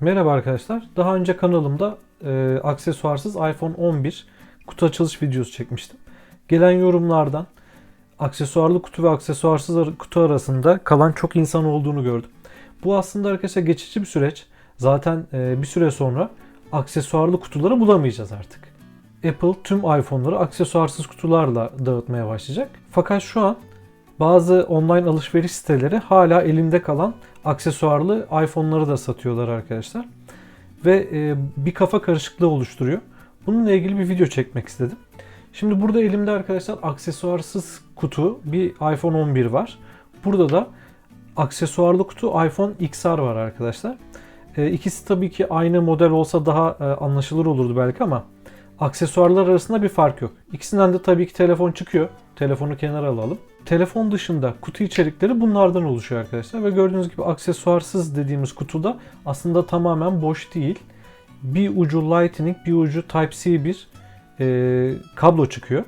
Merhaba arkadaşlar. Daha önce kanalımda e, aksesuarsız iPhone 11 kutu açılış videosu çekmiştim. Gelen yorumlardan aksesuarlı kutu ve aksesuarsız ar- kutu arasında kalan çok insan olduğunu gördüm. Bu aslında arkadaşlar geçici bir süreç. Zaten e, bir süre sonra aksesuarlı kutuları bulamayacağız artık. Apple tüm iPhone'ları aksesuarsız kutularla dağıtmaya başlayacak. Fakat şu an bazı online alışveriş siteleri hala elinde kalan aksesuarlı iPhone'ları da satıyorlar arkadaşlar. Ve e, bir kafa karışıklığı oluşturuyor. Bununla ilgili bir video çekmek istedim. Şimdi burada elimde arkadaşlar aksesuarsız kutu bir iPhone 11 var. Burada da aksesuarlı kutu iPhone XR var arkadaşlar. E, ikisi tabii ki aynı model olsa daha e, anlaşılır olurdu belki ama aksesuarlar arasında bir fark yok. İkisinden de tabii ki telefon çıkıyor. Telefonu kenara alalım. Telefon dışında kutu içerikleri bunlardan oluşuyor arkadaşlar. Ve gördüğünüz gibi aksesuarsız dediğimiz kutuda aslında tamamen boş değil. Bir ucu Lightning, bir ucu Type-C bir e, kablo çıkıyor.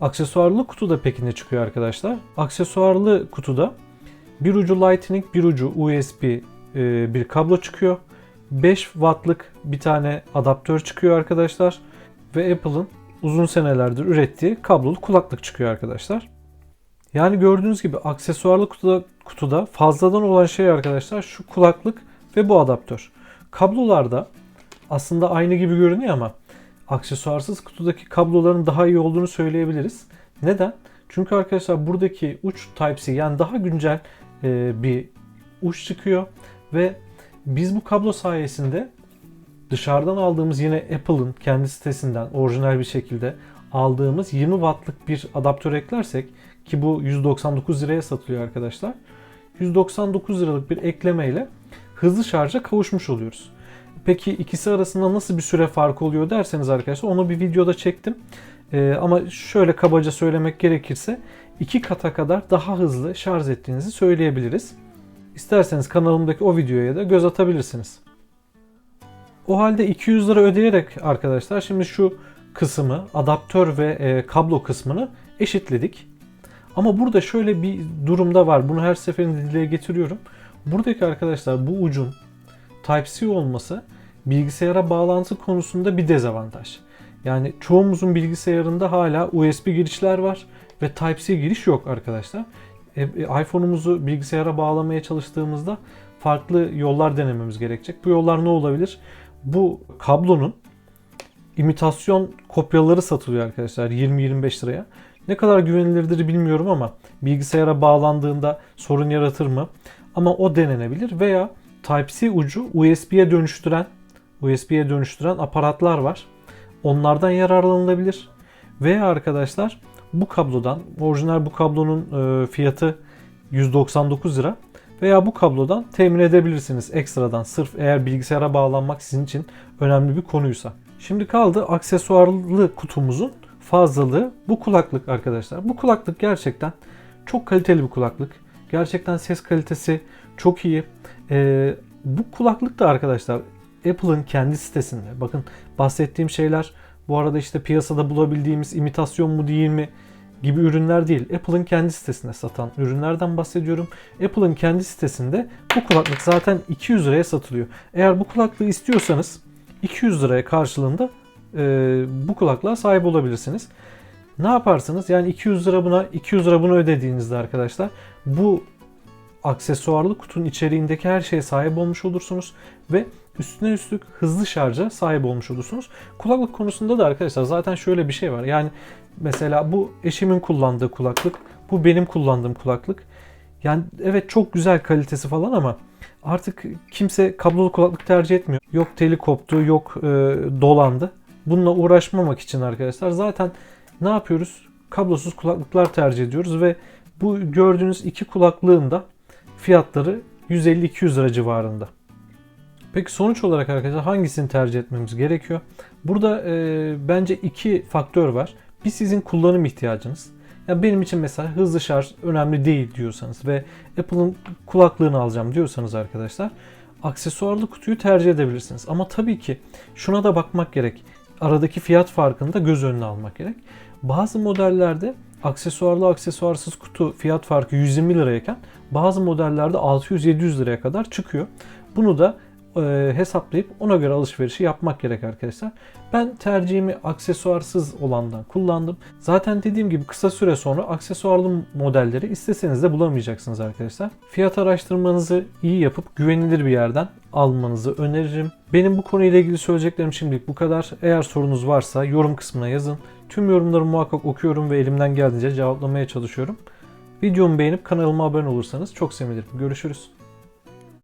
Aksesuarlı kutuda peki ne çıkıyor arkadaşlar? Aksesuarlı kutuda bir ucu Lightning, bir ucu USB e, bir kablo çıkıyor. 5 wattlık bir tane adaptör çıkıyor arkadaşlar. Ve Apple'ın uzun senelerdir ürettiği kablolu kulaklık çıkıyor arkadaşlar. Yani gördüğünüz gibi aksesuarlı kutuda, kutuda fazladan olan şey arkadaşlar şu kulaklık ve bu adaptör. Kablolarda aslında aynı gibi görünüyor ama aksesuarsız kutudaki kabloların daha iyi olduğunu söyleyebiliriz. Neden? Çünkü arkadaşlar buradaki uç Type-C yani daha güncel e, bir uç çıkıyor ve biz bu kablo sayesinde dışarıdan aldığımız yine Apple'ın kendi sitesinden orijinal bir şekilde aldığımız 20 wattlık bir adaptör eklersek ki bu 199 liraya satılıyor arkadaşlar. 199 liralık bir eklemeyle hızlı şarja kavuşmuş oluyoruz. Peki ikisi arasında nasıl bir süre farkı oluyor derseniz arkadaşlar onu bir videoda çektim. Ee, ama şöyle kabaca söylemek gerekirse iki kata kadar daha hızlı şarj ettiğinizi söyleyebiliriz. İsterseniz kanalımdaki o videoya da göz atabilirsiniz. O halde 200 lira ödeyerek arkadaşlar şimdi şu kısmı adaptör ve e, kablo kısmını eşitledik. Ama burada şöyle bir durumda var. Bunu her seferinde dile getiriyorum. Buradaki arkadaşlar bu ucun Type-C olması bilgisayara bağlantı konusunda bir dezavantaj. Yani çoğumuzun bilgisayarında hala USB girişler var ve Type-C giriş yok arkadaşlar. E, e, iPhone'umuzu bilgisayara bağlamaya çalıştığımızda farklı yollar denememiz gerekecek. Bu yollar ne olabilir? Bu kablonun imitasyon kopyaları satılıyor arkadaşlar 20-25 liraya. Ne kadar güvenilirdir bilmiyorum ama bilgisayara bağlandığında sorun yaratır mı? Ama o denenebilir veya Type-C ucu USB'ye dönüştüren USB'ye dönüştüren aparatlar var. Onlardan yararlanılabilir. Veya arkadaşlar bu kablodan orijinal bu kablonun e, fiyatı 199 lira veya bu kablodan temin edebilirsiniz ekstradan sırf eğer bilgisayara bağlanmak sizin için önemli bir konuysa. Şimdi kaldı aksesuarlı kutumuzun fazlalığı bu kulaklık arkadaşlar. Bu kulaklık gerçekten çok kaliteli bir kulaklık. Gerçekten ses kalitesi çok iyi. Ee, bu kulaklık da arkadaşlar Apple'ın kendi sitesinde. Bakın bahsettiğim şeyler bu arada işte piyasada bulabildiğimiz imitasyon mu değil mi gibi ürünler değil. Apple'ın kendi sitesinde satan ürünlerden bahsediyorum. Apple'ın kendi sitesinde bu kulaklık zaten 200 liraya satılıyor. Eğer bu kulaklığı istiyorsanız 200 liraya karşılığında e, bu kulaklığa sahip olabilirsiniz. Ne yaparsınız? Yani 200 lira buna 200 lira bunu ödediğinizde arkadaşlar bu aksesuarlı kutunun içeriğindeki her şeye sahip olmuş olursunuz ve üstüne üstlük hızlı şarja sahip olmuş olursunuz. Kulaklık konusunda da arkadaşlar zaten şöyle bir şey var. Yani mesela bu eşimin kullandığı kulaklık, bu benim kullandığım kulaklık. Yani evet çok güzel kalitesi falan ama artık kimse kablolu kulaklık tercih etmiyor. Yok teli koptu, yok e, dolandı. Bununla uğraşmamak için arkadaşlar zaten ne yapıyoruz? Kablosuz kulaklıklar tercih ediyoruz ve bu gördüğünüz iki kulaklığın da fiyatları 150-200 lira civarında. Peki sonuç olarak arkadaşlar hangisini tercih etmemiz gerekiyor? Burada e, bence iki faktör var. Bir sizin kullanım ihtiyacınız. Ya benim için mesela hızlı şarj önemli değil diyorsanız ve Apple'ın kulaklığını alacağım diyorsanız arkadaşlar aksesuarlı kutuyu tercih edebilirsiniz. Ama tabii ki şuna da bakmak gerek. Aradaki fiyat farkını da göz önüne almak gerek. Bazı modellerde aksesuarlı aksesuarsız kutu fiyat farkı 120 lirayken bazı modellerde 600-700 liraya kadar çıkıyor. Bunu da e, hesaplayıp ona göre alışverişi yapmak gerek arkadaşlar. Ben tercihimi aksesuarsız olandan kullandım. Zaten dediğim gibi kısa süre sonra aksesuarlı modelleri isteseniz de bulamayacaksınız arkadaşlar. Fiyat araştırmanızı iyi yapıp güvenilir bir yerden almanızı öneririm. Benim bu konuyla ilgili söyleyeceklerim şimdilik bu kadar. Eğer sorunuz varsa yorum kısmına yazın. Tüm yorumları muhakkak okuyorum ve elimden geldiğince cevaplamaya çalışıyorum. Videomu beğenip kanalıma abone olursanız çok sevinirim. Görüşürüz.